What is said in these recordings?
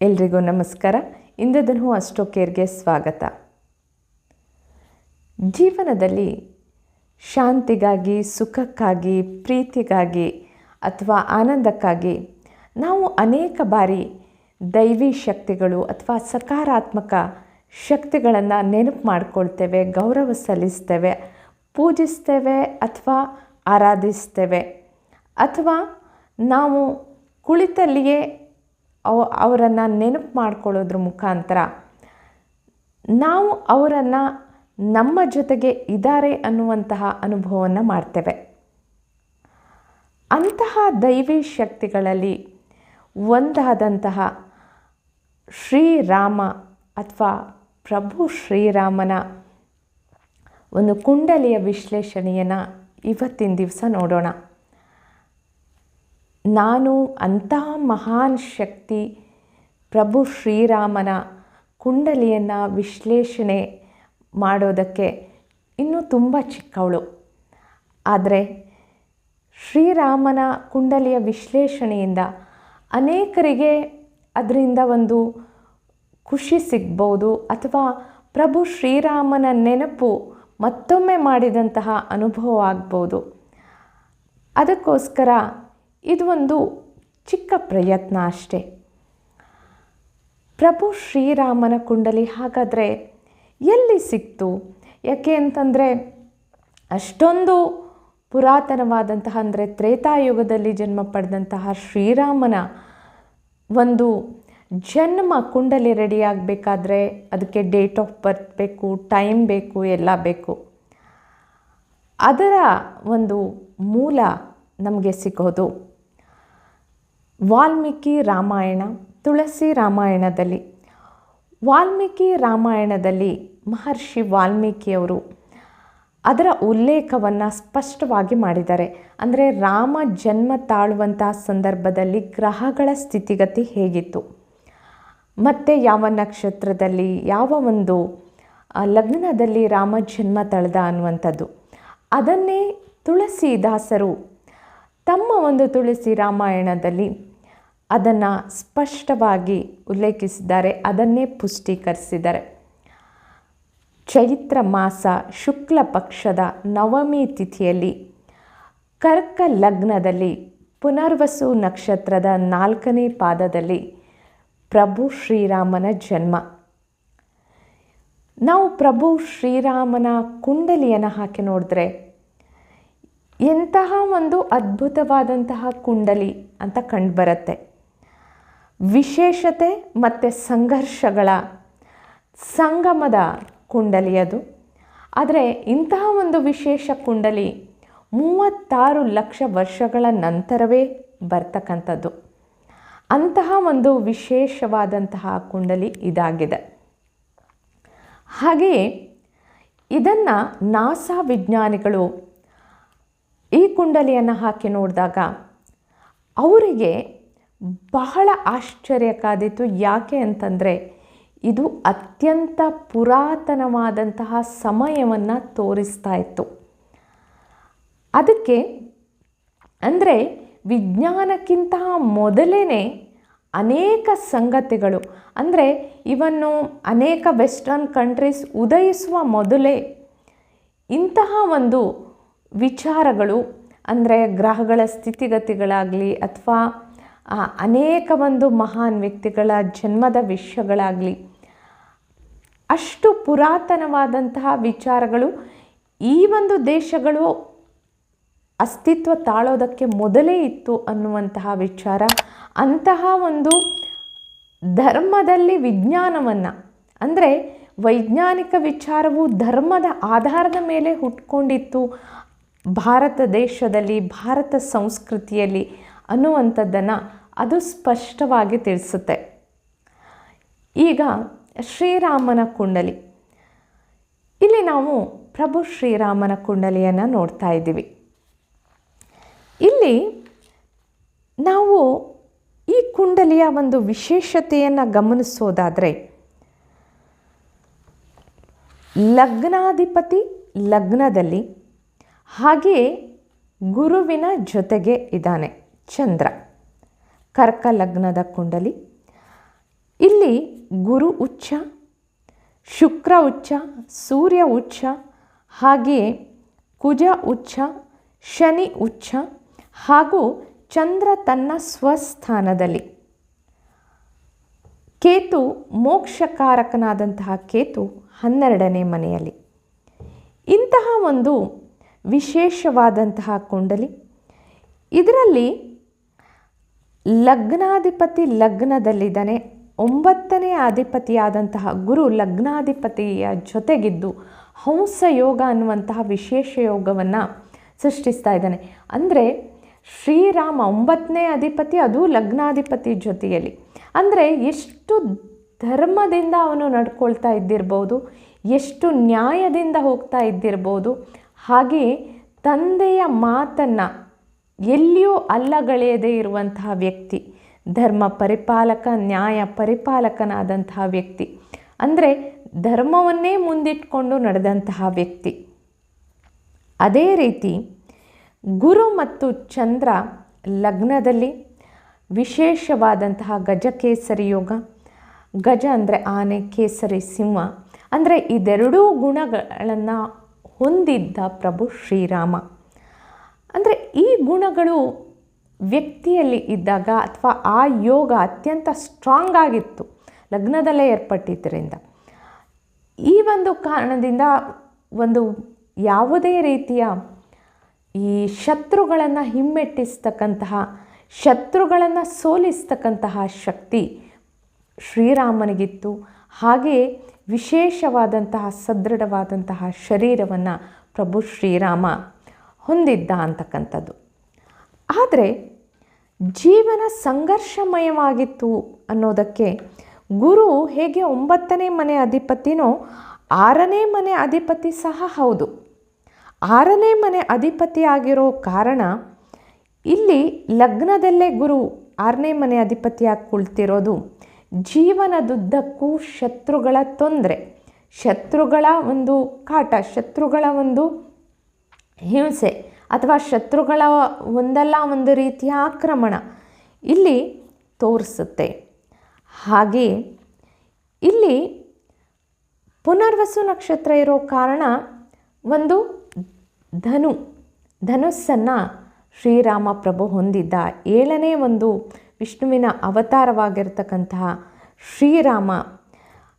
ಎಲ್ರಿಗೂ ನಮಸ್ಕಾರ. ಇಂದದನ್ನು ಅಷ್ಟೋ ಕೇರ್ಗೆ ಸ್ವಾಗತ. ಜೀವನದಲ್ಲಿ ಶಾಂತಿಗಾಗಿ, ಸುಖಕ್ಕಾಗಿ, ಪ್ರೀತಿಗಾಗಿ ಅಥವಾ ಆನಂದಕ್ಕಾಗಿ ನಾವು ಅನೇಕ ಬಾರಿ ದೈವಿ ಶಕ್ತಿಗಳು ಅಥವಾ ಸಕಾರಾತ್ಮಕ ಶಕ್ತಿಗಳನ್ನು ನೆನಪು ಮಾಡ್ಕೊಳ್ತೇವೆ, ಗೌರವ ಸಲ್ಲಿಸ್ತೇವೆ, ಪೂಜಿಸ್ತೇವೆ ಅಥವಾ ಆರಾಧಿಸ್ತೇವೆ ಅಥವಾ ನಾವು ಕುಳಿತಲ್ಲಿಯೇ ಅವ, ಅವರನ್ನು ನೆನಪು ಮಾಡ್ಕೊಳ್ಳೋದ್ರ ಮುಖಾಂತರ ನಾವು ಅವರನ್ನು ನಮ್ಮ ಜೊತೆಗೆ ಇದ್ದಾರೆ ಅನ್ನುವಂತಹ ಅನುಭವವನ್ನು ಮಾಡ್ತೇವೆ. ಅಂತಹ ದೈವಿ ಶಕ್ತಿಗಳಲ್ಲಿ ಒಂದಾದಂತಹ ಶ್ರೀರಾಮ ಅಥವಾ ಪ್ರಭು ಶ್ರೀರಾಮನ ಒಂದು ಕುಂಡಲಿಯ ವಿಶ್ಲೇಷಣೆಯನ್ನು ಇವತ್ತಿನ ದಿವಸ ನೋಡೋಣ. ನಾನು ಅಂಥ ಮಹಾನ್ ಶಕ್ತಿ ಪ್ರಭು ಶ್ರೀರಾಮನ ಕುಂಡಲಿಯನ್ನು ವಿಶ್ಲೇಷಣೆ ಮಾಡೋದಕ್ಕೆ ಇನ್ನೂ ತುಂಬ ಚಿಕ್ಕವಳು. ಆದರೆ ಶ್ರೀರಾಮನ ಕುಂಡಲಿಯ ವಿಶ್ಲೇಷಣೆಯಿಂದ ಅನೇಕರಿಗೆ ಅದರಿಂದ ಒಂದು ಖುಷಿ ಸಿಗ್ಬೋದು ಅಥವಾ ಪ್ರಭು ಶ್ರೀರಾಮನ ನೆನಪು ಮತ್ತೊಮ್ಮೆ ಮಾಡಿದಂತಹ ಅನುಭವ ಆಗ್ಬೋದು. ಅದಕ್ಕೋಸ್ಕರ ಇದು ಒಂದು ಚಿಕ್ಕ ಪ್ರಯತ್ನ ಅಷ್ಟೇ. ಪ್ರಭು ಶ್ರೀರಾಮನ ಕುಂಡಲಿ ಹಾಗಾದರೆ ಎಲ್ಲಿ ಸಿಕ್ತು? ಯಾಕೆ ಅಂತಂದರೆ ಅಷ್ಟೊಂದು ಪುರಾತನವಾದಂತಹ ಅಂದರೆ ತ್ರೇತಾಯುಗದಲ್ಲಿ ಜನ್ಮ ಪಡೆದಂತಹ ಶ್ರೀರಾಮನ ಒಂದು ಜನ್ಮ ಕುಂಡಲಿ ರೆಡಿ ಆಗಬೇಕಾದ್ರೆ ಅದಕ್ಕೆ ಡೇಟ್ ಆಫ್ ಬರ್ತ್ ಬೇಕು ಟೈಮ್ ಬೇಕು, ಎಲ್ಲ ಬೇಕು. ಅದರ ಒಂದು ಮೂಲ ನಮಗೆ ಸಿಗೋದು. ವಾಲ್ಮೀಕಿ ರಾಮಾಯಣ, ತುಳಸಿ ರಾಮಾಯಣದಲ್ಲಿ. ವಾಲ್ಮೀಕಿ ರಾಮಾಯಣದಲ್ಲಿ ಮಹರ್ಷಿ ವಾಲ್ಮೀಕಿಯವರು ಅದರ ಉಲ್ಲೇಖವನ್ನು ಸ್ಪಷ್ಟವಾಗಿ ಮಾಡಿದ್ದಾರೆ. ಅಂದರೆ ರಾಮ ಜನ್ಮ ತಾಳುವಂತಹ ಸಂದರ್ಭದಲ್ಲಿ ಗ್ರಹಗಳ ಸ್ಥಿತಿಗತಿ ಹೇಗಿತ್ತು? ಮತ್ತು ಯಾವ ನಕ್ಷತ್ರದಲ್ಲಿ, ಯಾವ ಒಂದು ಲಗ್ನದಲ್ಲಿ ರಾಮ ಜನ್ಮ ತಳೆದ ಅನ್ನುವಂಥದ್ದು. ಅದನ್ನೇ ತುಳಸಿದಾಸರು ತಮ್ಮ ಒಂದು ತುಳಸಿ ರಾಮಾಯಣದಲ್ಲಿ ಅದನ್ನು ಸ್ಪಷ್ಟವಾಗಿ ಉಲ್ಲೇಖಿಸಿದ್ದಾರೆ, ಅದನ್ನೇ ಪುಷ್ಟೀಕರಿಸಿದ್ದಾರೆ. ಚೈತ್ರ ಮಾಸ ಶುಕ್ಲ ಪಕ್ಷದ ನವಮಿ ತಿಥಿಯಲ್ಲಿ ಕರ್ಕ ಲಗ್ನದಲ್ಲಿ ಪುನರ್ವಸು ನಕ್ಷತ್ರದ ನಾಲ್ಕನೇ ಪಾದದಲ್ಲಿ ಪ್ರಭು ಶ್ರೀರಾಮನ ಜನ್ಮ. ನಾವು ಪ್ರಭು ಶ್ರೀರಾಮನ ಕುಂಡಲಿಯನ್ನು ಹಾಕಿ ನೋಡಿದ್ರೆ ಎಂತಹ ಒಂದು ಅದ್ಭುತವಾದಂತಹ ಕುಂಡಲಿ ಅಂತ ಕಂಡುಬರುತ್ತೆ ವಿಶೇಷತೆ ಮತ್ತು ಸಂಘರ್ಷಗಳ ಸಂಗಮದ ಕುಂಡಲಿ ಅದು ಆದರೆ ಇಂತಹ ಒಂದು ವಿಶೇಷ ಕುಂಡಲಿ ಮೂವತ್ತಾರು ಲಕ್ಷ ವರ್ಷಗಳ ನಂತರವೇ ಬರ್ತಕ್ಕಂಥದ್ದು. ಅಂತಹ ಒಂದು ವಿಶೇಷವಾದಂತಹ ಕುಂಡಲಿ ಇದಾಗಿದೆ. ಹಾಗೆಯೇ ಇದನ್ನು ನಾಸಾ ವಿಜ್ಞಾನಿಗಳು ಈ ಕುಂಡಲಿಯನ್ನು ಹಾಕಿ ನೋಡಿದಾಗ ಅವರಿಗೆ ಬಹಳ ಆಶ್ಚರ್ಯಕ್ಕಾದೀತು ಯಾಕೆ ಅಂತಂದರೆ, ಇದು ಅತ್ಯಂತ ಪುರಾತನವಾದಂತಹ ಸಮಯವನ್ನು ತೋರಿಸ್ತಾ ಇತ್ತು. ಅದಕ್ಕೆ, ಅಂದರೆ ವಿಜ್ಞಾನಕ್ಕಿಂತ ಮೊದಲೇ ಅನೇಕ ಸಂಗತಿಗಳು, ಅಂದರೆ ಇವನ್ನು ಅನೇಕ ವೆಸ್ಟರ್ನ್ ಕಂಟ್ರೀಸ್ ಉದಯಿಸುವ ಮೊದಲೇ ಇಂತಹ ಒಂದು ವಿಚಾರಗಳು, ಅಂದರೆ ಗ್ರಹಗಳ ಸ್ಥಿತಿಗತಿಗಳಾಗಲಿ ಅಥವಾ ಅನೇಕ ಒಂದು ಮಹಾನ್ ವ್ಯಕ್ತಿಗಳ ಜನ್ಮದ ವಿಷಯಗಳಾಗಲಿ ಅಷ್ಟು ಪುರಾತನವಾದಂತಹ ವಿಚಾರಗಳು ಈ ಒಂದು ದೇಶಗಳು ಅಸ್ತಿತ್ವ ತಾಳೋದಕ್ಕೆ ಮೊದಲೇ ಇತ್ತು ಅನ್ನುವಂತಹ ವಿಚಾರ, ಅಂತಹ ಒಂದು ಧರ್ಮದಲ್ಲಿ ವಿಜ್ಞಾನವನ್ನು, ಅಂದರೆ ವೈಜ್ಞಾನಿಕ ವಿಚಾರವು ಧರ್ಮದ ಆಧಾರದ ಮೇಲೆ ಹುಟ್ಕೊಂಡಿತ್ತು, ಭಾರತ ದೇಶದಲ್ಲಿ, ಭಾರತ ಸಂಸ್ಕೃತಿಯಲ್ಲಿ ಅನ್ನುವಂಥದ್ದನ್ನು ಅದು ಸ್ಪಷ್ಟವಾಗಿ ತಿಳಿಸುತ್ತೆ. ಈಗ ಶ್ರೀರಾಮನ ಕುಂಡಲಿ. ಇಲ್ಲಿ ನಾವು ಪ್ರಭು ಶ್ರೀರಾಮನ ಕುಂಡಲಿಯನ್ನು ನೋಡ್ತಾ ಇದ್ದೀವಿ. ಇಲ್ಲಿ ನಾವು ಈ ಕುಂಡಲಿಯ ಒಂದು ವಿಶೇಷತೆಯನ್ನು ಗಮನಿಸೋದಾದರೆ, ಲಗ್ನಾಧಿಪತಿ ಲಗ್ನದಲ್ಲಿ ಹಾಗೆಯೇ ಗುರುವಿನ ಜೊತೆಗೆ ಇದ್ದಾನೆ ಚಂದ್ರ. ಕರ್ಕ ಲಗ್ನದ ಕುಂಡಲಿ. ಇಲ್ಲಿ ಗುರು ಉಚ್ಚ, ಶುಕ್ರ ಉಚ್ಚ, ಸೂರ್ಯ ಉಚ್ಚ ಹಾಗೆಯೇ ಕುಜ ಉಚ್ಚ, ಶನಿ ಉಚ್ಚ ಹಾಗೂ ಚಂದ್ರ ತನ್ನ ಸ್ವಸ್ಥಾನದಲ್ಲಿ. ಕೇತು ಮೋಕ್ಷಕಾರಕನಾದಂತಹ ಕೇತು ಹನ್ನೆರಡನೇ ಮನೆಯಲ್ಲಿ. ಇಂತಹ ಒಂದು ವಿಶೇಷವಾದಂತಹ ಕುಂಡಲಿ. ಇದರಲ್ಲಿ ಲಗ್ನಾಧಿಪತಿ ಲಗ್ನದಲ್ಲಿದ್ದಾನೆ. ಒಂಬತ್ತನೇ ಅಧಿಪತಿಯಾದಂತಹ ಗುರು ಲಗ್ನಾಧಿಪತಿಯ ಜೊತೆಗಿದ್ದು ಹಂಸ ಯೋಗ ಅನ್ನುವಂತಹ ವಿಶೇಷ ಯೋಗವನ್ನು ಸೃಷ್ಟಿಸ್ತಾ ಇದ್ದಾನೆ. ಅಂದರೆ ಶ್ರೀರಾಮ ಒಂಬತ್ತನೇ ಅಧಿಪತಿ, ಅದು ಲಗ್ನಾಧಿಪತಿ ಜೊತೆಯಲ್ಲಿ. ಅಂದರೆ ಎಷ್ಟು ಧರ್ಮದಿಂದ ಅವನು ನಡ್ಕೊಳ್ತಾ ಇದ್ದಿರ್ಬೋದು, ಎಷ್ಟು ನ್ಯಾಯದಿಂದ ಹೋಗ್ತಾ ಇದ್ದಿರ್ಬೋದು, ಹಾಗೆಯೇ ತಂದೆಯ ಮಾತನ್ನು ಎಲ್ಲಿಯೂ ಅಲ್ಲಗಳೆಯದೇ ಇರುವಂತಹ ವ್ಯಕ್ತಿ, ಧರ್ಮ ಪರಿಪಾಲಕ, ನ್ಯಾಯ ಪರಿಪಾಲಕನಾದಂತಹ ವ್ಯಕ್ತಿ. ಅಂದರೆ ಧರ್ಮವನ್ನೇ ಮುಂದಿಟ್ಕೊಂಡು ನಡೆದಂತಹ ವ್ಯಕ್ತಿ. ಅದೇ ರೀತಿ ಗುರು ಮತ್ತು ಚಂದ್ರ ಲಗ್ನದಲ್ಲಿ ವಿಶೇಷವಾದಂತಹ ಗಜಕೇಸರಿ ಯೋಗ, ಗಜ ಅಂದರೆ ಆನೆ, ಕೇಸರಿ, ಸಿಂಹ, ಅಂದರೆ ಇದೆರಡೂ ಗುಣಗಳನ್ನು ಹೊಂದಿದ್ದ ಪ್ರಭು ಶ್ರೀರಾಮ. ಈ ಗುಣಗಳು ವ್ಯಕ್ತಿಯಲ್ಲಿ ಇದ್ದಾಗ ಅಥವಾ ಆ ಯೋಗ ಅತ್ಯಂತ ಸ್ಟ್ರಾಂಗ್ ಆಗಿತ್ತು. ಲಗ್ನದಲ್ಲೇ ಏರ್ಪಟ್ಟಿದ್ದರಿಂದ. ಈ ಒಂದು ಕಾರಣದಿಂದ ಒಂದು ಯಾವುದೇ ರೀತಿಯ ಈ ಶತ್ರುಗಳನ್ನು ಹಿಮ್ಮೆಟ್ಟಿಸ್ತಕ್ಕಂತಹ, ಶತ್ರುಗಳನ್ನು ಸೋಲಿಸ್ತಕ್ಕಂತಹ ಶಕ್ತಿ ಶ್ರೀರಾಮನಿಗಿತ್ತು. ಹಾಗೆಯೇ ವಿಶೇಷವಾದಂತಹ, ಸದೃಢವಾದಂತಹ ಶರೀರವನ್ನು ಪ್ರಭು ಶ್ರೀರಾಮ ಹೊಂದಿದ್ದ ಅಂತಕ್ಕಂಥದ್ದು. ಆದರೆ ಜೀವನ ಸಂಘರ್ಷಮಯವಾಗಿತ್ತು ಅನ್ನೋದಕ್ಕೆ ಗುರು ಹೇಗೆ ಒಂಬತ್ತನೇ ಮನೆ ಅಧಿಪತಿನೋ ಆರನೇ ಮನೆ ಅಧಿಪತಿ ಸಹ ಹೌದು. ಆರನೇ ಮನೆ ಅಧಿಪತಿಯಾಗಿರೋ ಕಾರಣ ಇಲ್ಲಿ ಲಗ್ನದಲ್ಲೇ ಗುರು ಆರನೇ ಮನೆ ಅಧಿಪತಿಯಾಗಿ ಕುಳಿತಿರೋದು ಜೀವನದುದ್ದಕ್ಕೂ ಶತ್ರುಗಳ ತೊಂದರೆ. ಶತ್ರುಗಳ ಒಂದು ಕಾಟ, ಶತ್ರುಗಳ ಒಂದು ಹಿಂಸೆ ಅಥವಾ ಶತ್ರುಗಳ ಒಂದಲ್ಲ ಒಂದು ರೀತಿಯ ಆಕ್ರಮಣ ಇಲ್ಲಿ ತೋರಿಸುತ್ತೆ. ಹಾಗೆ ಇಲ್ಲಿ ಪುನರ್ವಸು ನಕ್ಷತ್ರ ಇರೋ ಕಾರಣ ಒಂದು ಧನು. ಧನುಸ್ಸನ್ನು ಶ್ರೀರಾಮ ಪ್ರಭು ಹೊಂದಿದ್ದ ಏಳನೇ ಒಂದು ವಿಷ್ಣುವಿನ ಅವತಾರವಾಗಿರ್ತಕ್ಕಂತಹ ಶ್ರೀರಾಮ.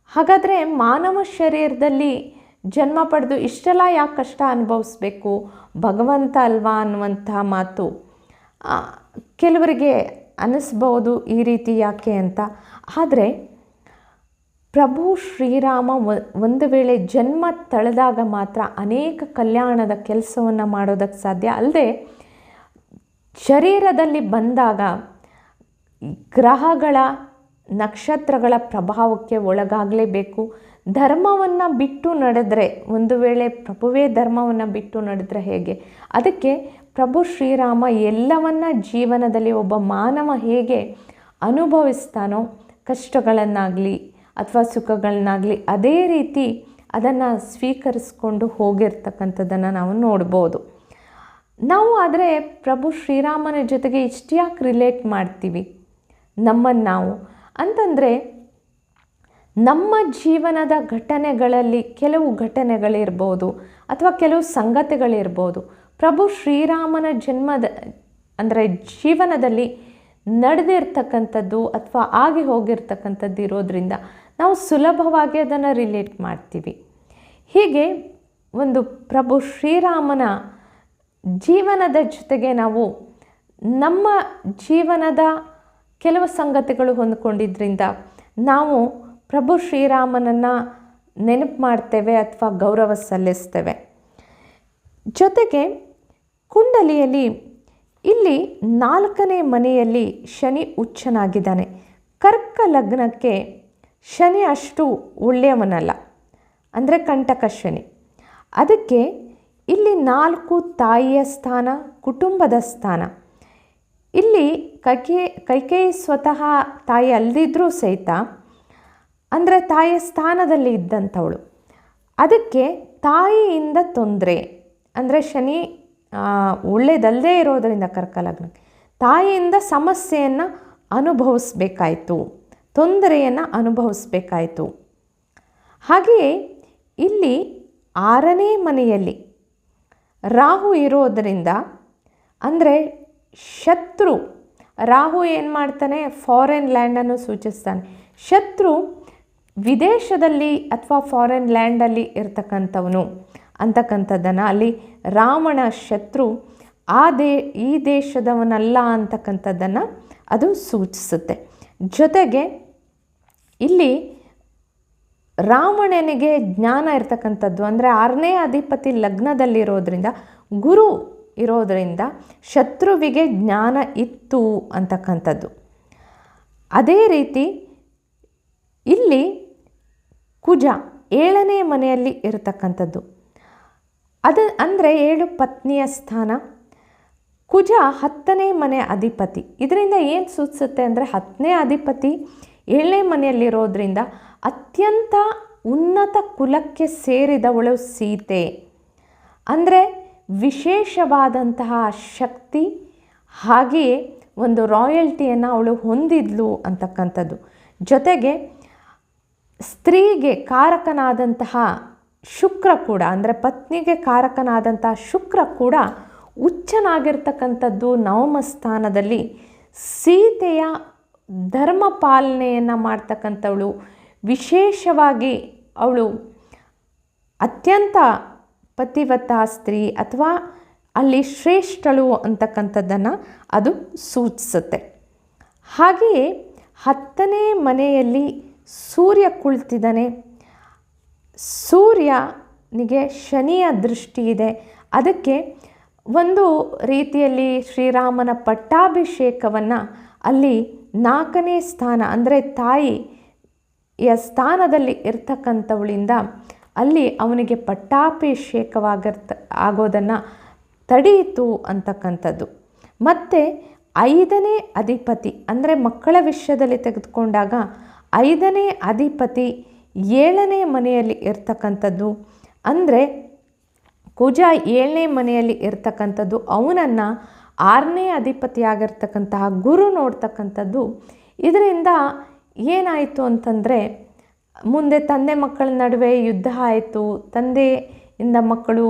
ಹಾಗಾದರೆ ಮಾನವ ಶರೀರದಲ್ಲಿ ಜನ್ಮ ಪಡೆದು ಇಷ್ಟೆಲ್ಲ ಯಾಕೆ ಕಷ್ಟ ಅನುಭವಿಸ್ಬೇಕು? ಭಗವಂತ ಅಲ್ವಾ ಅನ್ನುವಂತಹ ಮಾತು. ಕೆಲವರಿಗೆ ಅನ್ನಿಸ್ಬೋದು ಈ ರೀತಿ ಯಾಕೆ ಅಂತ. ಆದರೆ ಪ್ರಭು ಶ್ರೀರಾಮ ಒಂದು ವೇಳೆ ಜನ್ಮ ತಳೆದಾಗ ಮಾತ್ರ ಅನೇಕ ಕಲ್ಯಾಣದ ಕೆಲಸವನ್ನು ಮಾಡೋದಕ್ಕೆ ಸಾಧ್ಯ. ಅಲ್ಲದೆ ಶರೀರದಲ್ಲಿ ಬಂದಾಗ ಗ್ರಹಗಳ ನಕ್ಷತ್ರಗಳ ಪ್ರಭಾವಕ್ಕೆ ಒಳಗಾಗಲೇಬೇಕು. ಧರ್ಮವನ್ನು ಬಿಟ್ಟು ನಡೆದರೆ, ಒಂದು ವೇಳೆ ಪ್ರಭುವೇ ಧರ್ಮವನ್ನು ಬಿಟ್ಟು ನಡೆದರೆ ಹೇಗೆ? ಅದಕ್ಕೆ ಪ್ರಭು ಶ್ರೀರಾಮ ಎಲ್ಲವನ್ನ ಜೀವನದಲ್ಲಿ ಒಬ್ಬ ಮಾನವ ಹೇಗೆ ಅನುಭವಿಸ್ತಾನೋ, ಕಷ್ಟಗಳನ್ನಾಗಲಿ ಅಥವಾ ಸುಖಗಳನ್ನಾಗಲಿ ಅದೇ ರೀತಿ ಅದನ್ನು ಸ್ವೀಕರಿಸ್ಕೊಂಡು ಹೋಗಿರ್ತಕ್ಕಂಥದ್ದನ್ನು ನಾವು ನೋಡ್ಬೋದು. ನಾವು ಆದರೆ ಪ್ರಭು ಶ್ರೀರಾಮನ ಜೊತೆಗೆ ಇಷ್ಟು ಯಾಕೆ ರಿಲೇಟ್ ಮಾಡ್ತೀವಿ. ನಮ್ಮನ್ನು ನಾವು. ಅಂತಂದರೆ ನಮ್ಮ ಜೀವನದ ಘಟನೆಗಳಲ್ಲಿ ಕೆಲವು ಘಟನೆಗಳಿರ್ಬೋದು ಅಥವಾ ಕೆಲವು ಸಂಗತಿಗಳಿರ್ಬೋದು. ಪ್ರಭು ಶ್ರೀರಾಮನ ಜನ್ಮದ, ಅಂದರೆ ಜೀವನದಲ್ಲಿ ನಡೆದಿರ್ತಕ್ಕಂಥದ್ದು ಅಥವಾ ಆಗಿ ಹೋಗಿರ್ತಕ್ಕಂಥದ್ದು ಇರೋದರಿಂದ ನಾವು ಸುಲಭವಾಗಿ ಅದನ್ನು ರಿಲೇಟ್ ಮಾಡ್ತೀವಿ. ಹೀಗೆ ಒಂದು ಪ್ರಭು ಶ್ರೀರಾಮನ ಜೀವನದ ಜೊತೆಗೆ ನಾವು ನಮ್ಮ ಜೀವನದ ಕೆಲವು ಸಂಗತಿಗಳು ಹೊಂದ್ಕೊಂಡಿದ್ದರಿಂದ ನಾವು ಪ್ರಭು ಶ್ರೀರಾಮನನ್ನು ನೆನಪು ಮಾಡ್ತೇವೆ ಅಥವಾ ಗೌರವ ಸಲ್ಲಿಸ್ತೇವೆ. ಜೊತೆಗೆ ಕುಂಡಲಿಯಲ್ಲಿ ಇಲ್ಲಿ ನಾಲ್ಕನೇ ಮನೆಯಲ್ಲಿ ಶನಿ ಉಚ್ಚನಾಗಿದ್ದಾನೆ ಕರ್ಕ ಲಗ್ನಕ್ಕೆ ಶನಿ ಅಷ್ಟು ಒಳ್ಳೆಯವನಲ್ಲ, ಅಂದರೆ ಕಂಟಕ ಶನಿ. ಅದಕ್ಕೆ ಇಲ್ಲಿ ನಾಲ್ಕು ತಾಯಿಯ ಸ್ಥಾನ, ಕುಟುಂಬದ ಸ್ಥಾನ. ಇಲ್ಲಿ ಕೈಕೇ ಕೈಕೇಯಿ ಸ್ವತಃ ತಾಯಿ ಅಲ್ಲದಿದ್ದರೂ ಸಹಿತ ಅಂದರೆ ತಾಯಿಯ ಸ್ಥಾನದಲ್ಲಿ ಇದ್ದಂಥವಳು ಅದಕ್ಕೆ ತಾಯಿಯಿಂದ ತೊಂದರೆ, ಅಂದರೆ ಶನಿ ಒಳ್ಳೆಯದಲ್ಲದೇ ಇರೋದರಿಂದ ಕರ್ಕ ಲಗ್ನಕ್ಕೆ, ತಾಯಿಯಿಂದ ಸಮಸ್ಯೆಯನ್ನು ಅನುಭವಿಸ್ಬೇಕಾಯಿತು, ತೊಂದರೆಯನ್ನು ಅನುಭವಿಸ್ಬೇಕಾಯಿತು. ಹಾಗೆಯೇ ಇಲ್ಲಿ ಆರನೇ ಮನೆಯಲ್ಲಿ ರಾಹು ಇರೋದರಿಂದ, ಅಂದರೆ ಶತ್ರು, ರಾಹು ಏನು ಮಾಡ್ತಾನೆ ಫಾರಿನ್ ಲ್ಯಾಂಡನ್ನು ಸೂಚಿಸ್ತಾನೆ. ಶತ್ರು ವಿದೇಶದಲ್ಲಿ ಅಥವಾ ಫಾರಿನ್ ಲ್ಯಾಂಡಲ್ಲಿ ಇರ್ತಕ್ಕಂಥವನು, ಅಂತಕ್ಕಂಥದ್ದನ್ನು ಅಲ್ಲಿ ರಾವಣ ಶತ್ರು ಆ ದೇ, ಈ ದೇಶದವನಲ್ಲ ಅಂತಕ್ಕಂಥದ್ದನ್ನು ಅದು ಸೂಚಿಸುತ್ತೆ. ಜೊತೆಗೆ ಇಲ್ಲಿ ರಾವಣನಿಗೆ ಜ್ಞಾನ ಇರ್ತಕ್ಕಂಥದ್ದು ಅಂದರೆ ಆರನೇ ಅಧಿಪತಿ ಲಗ್ನದಲ್ಲಿರೋದ್ರಿಂದ, ಗುರು ಇರೋದರಿಂದ ಶತ್ರುವಿಗೆ ಜ್ಞಾನ ಇತ್ತು ಅಂತಕ್ಕಂಥದ್ದು. ಅದೇ ರೀತಿ ಇಲ್ಲಿ ಕುಜ ಏಳನೇ ಮನೆಯಲ್ಲಿ ಇರತಕ್ಕಂಥದ್ದು. ಅದು ಅಂದರೆ ಏಳು ಪತ್ನಿಯ ಸ್ಥಾನ. ಕುಜ ಹತ್ತನೇ ಮನೆ ಅಧಿಪತಿ. ಇದರಿಂದ ಏನು ಸೂಚಿಸುತ್ತೆ ಅಂದರೆ ಹತ್ತನೇ ಅಧಿಪತಿ ಏಳನೇ ಮನೆಯಲ್ಲಿರೋದ್ರಿಂದ ಅತ್ಯಂತ ಉನ್ನತ ಕುಲಕ್ಕೆ ಸೇರಿದವಳು ಸೀತೆ. ಅಂದರೆ ವಿಶೇಷವಾದಂತಹ ಶಕ್ತಿ, ಹಾಗೆಯೇ ಒಂದು ರಾಯಲ್ಟಿಯನ್ನು ಅವಳು ಹೊಂದಿದ್ಲು ಅಂತಕ್ಕಂಥದ್ದು. ಜೊತೆಗೆ ಸ್ತ್ರೀಗೆ ಕಾರಕನಾದಂತಹ ಶುಕ್ರ ಕೂಡ, ಅಂದರೆ ಪತ್ನಿಗೆ ಕಾರಕನಾದಂತಹ ಶುಕ್ರ ಕೂಡ ಉಚ್ಚನಾಗಿರ್ತಕ್ಕಂಥದ್ದು ನವಮ ಸ್ಥಾನದಲ್ಲಿ. ಸೀತೆಯ ಧರ್ಮ ಪಾಲನೆಯನ್ನು ಮಾಡ್ತಕ್ಕಂಥವಳು. ವಿಶೇಷವಾಗಿ ಅವಳು ಅತ್ಯಂತ ಪತಿವತ್ತ ಸ್ತ್ರೀ ಅಥವಾ ಅಲ್ಲಿ ಶ್ರೇಷ್ಠಳು ಅಂತಕ್ಕಂಥದ್ದನ್ನು ಅದು ಸೂಚಿಸುತ್ತೆ. ಹಾಗೆಯೇ ಹತ್ತನೇ ಮನೆಯಲ್ಲಿ ಸೂರ್ಯ ಕುಳಿತಿದ್ದಾನೆ. ಸೂರ್ಯನಿಗೆ ಶನಿಯ ದೃಷ್ಟಿ ಇದೆ. ಅದಕ್ಕೆ ಒಂದು ರೀತಿಯಲ್ಲಿ ಶ್ರೀರಾಮನ ಪಟ್ಟಾಭಿಷೇಕವನ್ನು ಅಲ್ಲಿ ನಾಲ್ಕನೇ ಸ್ಥಾನ, ಅಂದರೆ ತಾಯಿಯ ಸ್ಥಾನದಲ್ಲಿ ಇರ್ತಕ್ಕಂಥವಳಿಂದ ಅಲ್ಲಿ ಅವನಿಗೆ ಪಟ್ಟಾಭಿಷೇಕವಾಗಿರ್ತ ಆಗೋದನ್ನು ತಡೆಯಿತು ಅಂತಕ್ಕಂಥದ್ದು. ಮತ್ತು ಐದನೇ ಅಧಿಪತಿ, ಅಂದರೆ ಮಕ್ಕಳ ವಿಷಯದಲ್ಲಿ ತೆಗೆದುಕೊಂಡಾಗ ಐದನೇ ಅಧಿಪತಿ ಏಳನೇ ಮನೆಯಲ್ಲಿ ಇರ್ತಕ್ಕಂಥದ್ದು. ಅಂದರೆ ಕುಜ ಏಳನೇ ಮನೆಯಲ್ಲಿ ಇರ್ತಕ್ಕಂಥದ್ದು, ಅವನನ್ನು ಆರನೇ ಅಧಿಪತಿಯಾಗಿರ್ತಕ್ಕಂತಹ ಗುರು ನೋಡ್ತಕ್ಕಂಥದ್ದು. ಇದರಿಂದ ಏನಾಯಿತು ಅಂತಂದರೆ, ಮುಂದೆ ತಂದೆ ಮಕ್ಕಳ ನಡುವೆ ಯುದ್ಧ ಆಯಿತು ತಂದೆಯಿಂದ ಮಕ್ಕಳು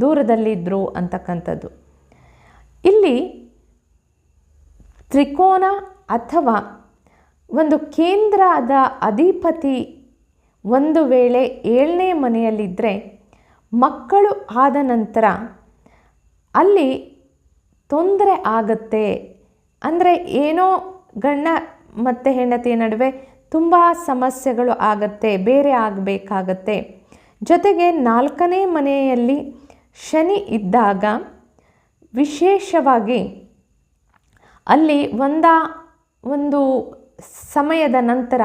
ದೂರದಲ್ಲಿದ್ದರು ಅಂತಕ್ಕಂಥದ್ದು. ಇಲ್ಲಿ ತ್ರಿಕೋನ ಅಥವಾ ಒಂದು ಕೇಂದ್ರದ ಅಧಿಪತಿ ಒಂದು ವೇಳೆ ಏಳನೇ ಮನೆಯಲ್ಲಿದ್ದರೆ ಮಕ್ಕಳು ಆದ ನಂತರ ಅಲ್ಲಿ ತೊಂದರೆ ಆಗತ್ತೆ. ಅಂದರೆ ಏನೋ ಗಂಡ ಮತ್ತು ಹೆಂಡತಿಯ ನಡುವೆ ತುಂಬ ಸಮಸ್ಯೆಗಳು ಆಗತ್ತೆ, ಬೇರೆ ಆಗಬೇಕಾಗತ್ತೆ. ಜೊತೆಗೆ ನಾಲ್ಕನೇ ಮನೆಯಲ್ಲಿ ಶನಿ ಇದ್ದಾಗ ವಿಶೇಷವಾಗಿ ಅಲ್ಲಿ ಒಂದ ಒಂದು ಸಮಯದ ನಂತರ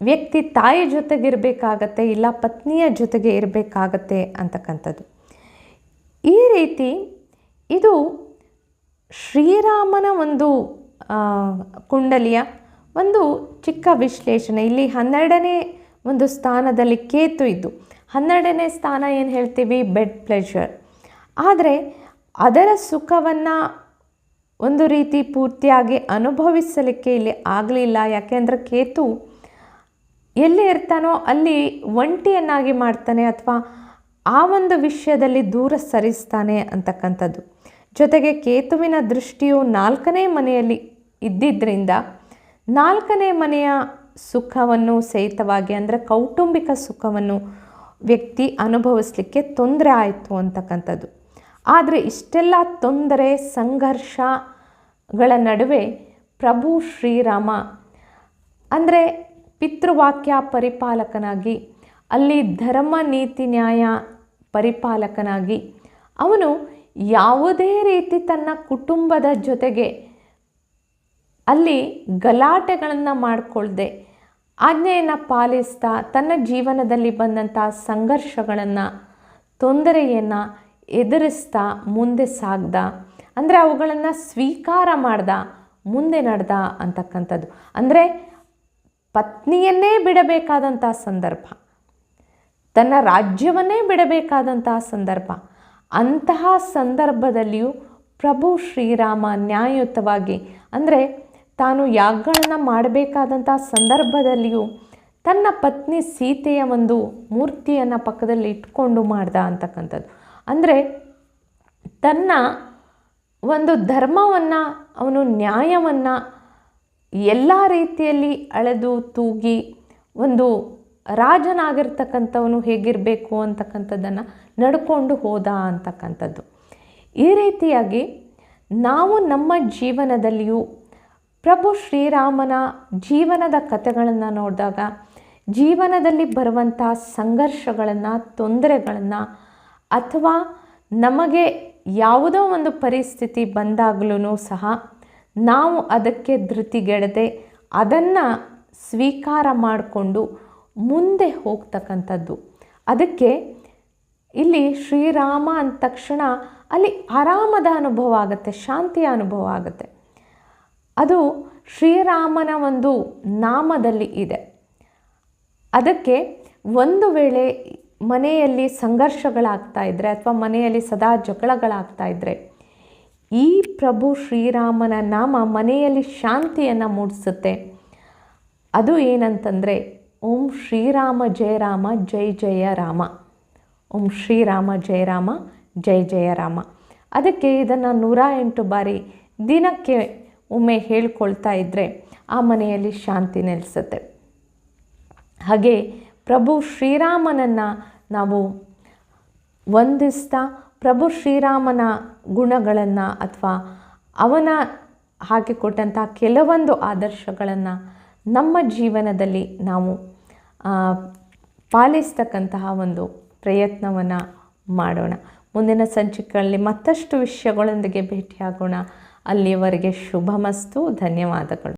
ವ್ಯಕ್ತಿ ತಾಯಿ ಜೊತೆಗಿರಬೇಕಾಗತ್ತೆ ಇಲ್ಲ ಪತ್ನಿಯ ಜೊತೆಗೆ ಇರಬೇಕಾಗತ್ತೆ ಅಂತಕ್ಕಂಥದ್ದು. ಈ ರೀತಿ ಇದು ಶ್ರೀರಾಮನ ಒಂದು ಕುಂಡಲಿಯ ಒಂದು ಚಿಕ್ಕ ವಿಶ್ಲೇಷಣೆ. ಇಲ್ಲಿ ಹನ್ನೆರಡನೇ ಒಂದು ಸ್ಥಾನದಲ್ಲಿ ಕೇತು ಇದ್ದು, ಹನ್ನೆರಡನೇ ಸ್ಥಾನ ಏನು ಹೇಳ್ತೀವಿ? ಬೆಡ್ ಪ್ಲೆಷರ್ ಆದರೆ ಅದರ ಸುಖವನ್ನು ಒಂದು ರೀತಿ ಪೂರ್ತಿಯಾಗಿ ಅನುಭವಿಸಲಿಕ್ಕೆ ಇಲ್ಲಿ ಆಗಲಿಲ್ಲ. ಯಾಕೆಂದರೆ ಕೇತು ಎಲ್ಲಿ ಇರ್ತಾನೋ ಅಲ್ಲಿ ಒಂಟಿಯನ್ನಾಗಿ ಮಾಡ್ತಾನೆ ಅಥವಾ ಆ ಒಂದು ವಿಷಯದಲ್ಲಿ ದೂರ ಸರಿಸ್ತಾನೆ ಅಂತಕ್ಕಂಥದ್ದು. ಜೊತೆಗೆ ಕೇತುವಿನ ದೃಷ್ಟಿಯು ನಾಲ್ಕನೇ ಮನೆಯಲ್ಲಿ ಇದ್ದಿದ್ದರಿಂದ ನಾಲ್ಕನೇ ಮನೆಯ ಸುಖವನ್ನು ಸಹಿತವಾಗಿ ಅಂದರೆ ಕೌಟುಂಬಿಕ ಸುಖವನ್ನು ವ್ಯಕ್ತಿ ಅನುಭವಿಸಲಿಕ್ಕೆ ತೊಂದರೆ ಆಯಿತು ಅಂತಕ್ಕಂಥದ್ದು. ಆದರೆ ಇಷ್ಟೆಲ್ಲ ತೊಂದರೆ, ಸಂಘರ್ಷಗಳ ನಡುವೆ ಪ್ರಭು ಶ್ರೀರಾಮ ಅಂದರೆ ಪಿತೃವಾಕ್ಯ ಪರಿಪಾಲಕನಾಗಿ, ಅಲ್ಲಿ ಧರ್ಮ, ನೀತಿ, ನ್ಯಾಯ ಪರಿಪಾಲಕನಾಗಿ, ಅವನು ಯಾವುದೇ ರೀತಿ ತನ್ನ ಕುಟುಂಬದ ಜೊತೆಗೆ ಅಲ್ಲಿ ಗಲಾಟೆಗಳನ್ನು ಮಾಡಿಕೊಳ್ಳದೆ ಆಜ್ಞೆಯನ್ನು ಪಾಲಿಸ್ತಾ, ತನ್ನ ಜೀವನದಲ್ಲಿ ಬಂದಂಥ ಸಂಘರ್ಷಗಳನ್ನು, ತೊಂದರೆಯನ್ನು ಎದುರಿಸ್ತಾ, ಮುಂದೆ ಸಾಗ್ದ, ಅಂದರೆ ಅವುಗಳನ್ನು ಸ್ವೀಕಾರ ಮಾಡ್ದ, ಮುಂದೆ ನಡೆದ ಅಂತಕ್ಕಂಥದ್ದು. ಅಂದರೆ ಪತ್ನಿಯನ್ನೇ ಬಿಡಬೇಕಾದಂಥ ಸಂದರ್ಭ, ತನ್ನ ರಾಜ್ಯವನ್ನೇ ಬಿಡಬೇಕಾದಂತಹ ಸಂದರ್ಭ. ಅಂತಹ ಸಂದರ್ಭದಲ್ಲಿಯೂ ಪ್ರಭು ಶ್ರೀರಾಮ ನ್ಯಾಯಯುತವಾಗಿ, ಅಂದರೆ ತಾನು ಯಾಗಗಳನ್ನು ಮಾಡಬೇಕಾದಂಥ ಸಂದರ್ಭದಲ್ಲಿಯೂ ತನ್ನ ಪತ್ನಿ ಸೀತೆಯ ಒಂದು ಮೂರ್ತಿಯನ್ನು ಪಕ್ಕದಲ್ಲಿ ಇಟ್ಕೊಂಡು ಮಾಡ್ದ ಅಂತಕ್ಕಂಥದ್ದು. ಅಂದರೆ ತನ್ನ ಒಂದು ಧರ್ಮವನ್ನು, ಅವನು ನ್ಯಾಯವನ್ನು ಎಲ್ಲ ರೀತಿಯಲ್ಲಿ ಅಳೆದು ತೂಗಿ ಒಂದು ರಾಜನಾಗಿರ್ತಕ್ಕಂಥವನು ಹೇಗಿರಬೇಕು ಅಂತಕ್ಕಂಥದ್ದನ್ನು ನಡ್ಕೊಂಡು ಹೋದ ಅಂತಕ್ಕಂಥದ್ದು. ಈ ರೀತಿಯಾಗಿ ನಾವು ನಮ್ಮ ಜೀವನದಲ್ಲಿಯೂ ಪ್ರಭು ಶ್ರೀರಾಮನ ಜೀವನದ ಕಥೆಗಳನ್ನು ನೋಡಿದಾಗ ಜೀವನದಲ್ಲಿ ಬರುವಂಥ ಸಂಘರ್ಷಗಳನ್ನು, ತೊಂದರೆಗಳನ್ನು ಅಥವಾ ನಮಗೆ ಯಾವುದೋ ಒಂದು ಪರಿಸ್ಥಿತಿ ಬಂದಾಗಲೂ ಸಹ ನಾವು ಅದಕ್ಕೆ ಧೃತಿಗೆಡದೆ ಅದನ್ನು ಸ್ವೀಕಾರ ಮಾಡಿಕೊಂಡು ಮುಂದೆ ಹೋಗ್ತಕ್ಕಂಥದ್ದು. ಅದಕ್ಕೆ ಇಲ್ಲಿ ಶ್ರೀರಾಮ ಅಂದ ತಕ್ಷಣ ಅಲ್ಲಿ ಆರಾಮದ ಅನುಭವ ಆಗುತ್ತೆ, ಶಾಂತಿಯ ಅನುಭವ ಆಗುತ್ತೆ. ಅದು ಶ್ರೀರಾಮನ ಒಂದು ನಾಮದಲ್ಲಿ ಇದೆ. ಅದಕ್ಕೆ ಒಂದು ವೇಳೆ ಮನೆಯಲ್ಲಿ ಸಂಘರ್ಷಗಳಾಗ್ತಾ ಇದ್ದರೆ ಅಥವಾ ಮನೆಯಲ್ಲಿ ಸದಾ ಜಗಳಗಳಾಗ್ತಾ ಇದ್ದರೆ ಈ ಪ್ರಭು ಶ್ರೀರಾಮನ ನಾಮ ಮನೆಯಲ್ಲಿ ಶಾಂತಿಯನ್ನು ಮೂಡಿಸುತ್ತೆ. ಅದು ಏನಂತಂದರೆ, ಓಂ ಶ್ರೀರಾಮ ಜಯ ರಾಮ, ಜೈ ಜಯ ರಾಮ. ಓಂ ಶ್ರೀರಾಮ ಜಯ ರಾಮ, ಜೈ ಜಯ ರಾಮ. ಅದಕ್ಕೆ ಇದನ್ನು ನೂರ ಎಂಟು ಬಾರಿ ದಿನಕ್ಕೆ ಒಮ್ಮೆ ಹೇಳ್ಕೊಳ್ತಾ ಇದ್ದರೆ ಆ ಮನೆಯಲ್ಲಿ ಶಾಂತಿ ನೆಲೆಸುತ್ತೆ. ಹಾಗೆ ಪ್ರಭು ಶ್ರೀರಾಮನನ್ನು ನಾವು ವಂದಿಸ್ತಾ, ಪ್ರಭು ಶ್ರೀರಾಮನ ಗುಣಗಳನ್ನು ಅಥವಾ ಅವನ ಹಾಕಿಕೊಟ್ಟಂಥ ಕೆಲವೊಂದು ಆದರ್ಶಗಳನ್ನು ನಮ್ಮ ಜೀವನದಲ್ಲಿ ನಾವು ಪಾಲಿಸ್ತಕ್ಕಂತಹ ಒಂದು ಪ್ರಯತ್ನವನ್ನು ಮಾಡೋಣ. ಮುಂದಿನ ಸಂಚಿಕೆಗಳಲ್ಲಿ ಮತ್ತಷ್ಟು ವಿಷಯಗಳೊಂದಿಗೆ ಭೇಟಿಯಾಗೋಣ. ಅಲ್ಲಿಯವರೆಗೆ ಶುಭಮಸ್ತು, ಧನ್ಯವಾದಗಳು.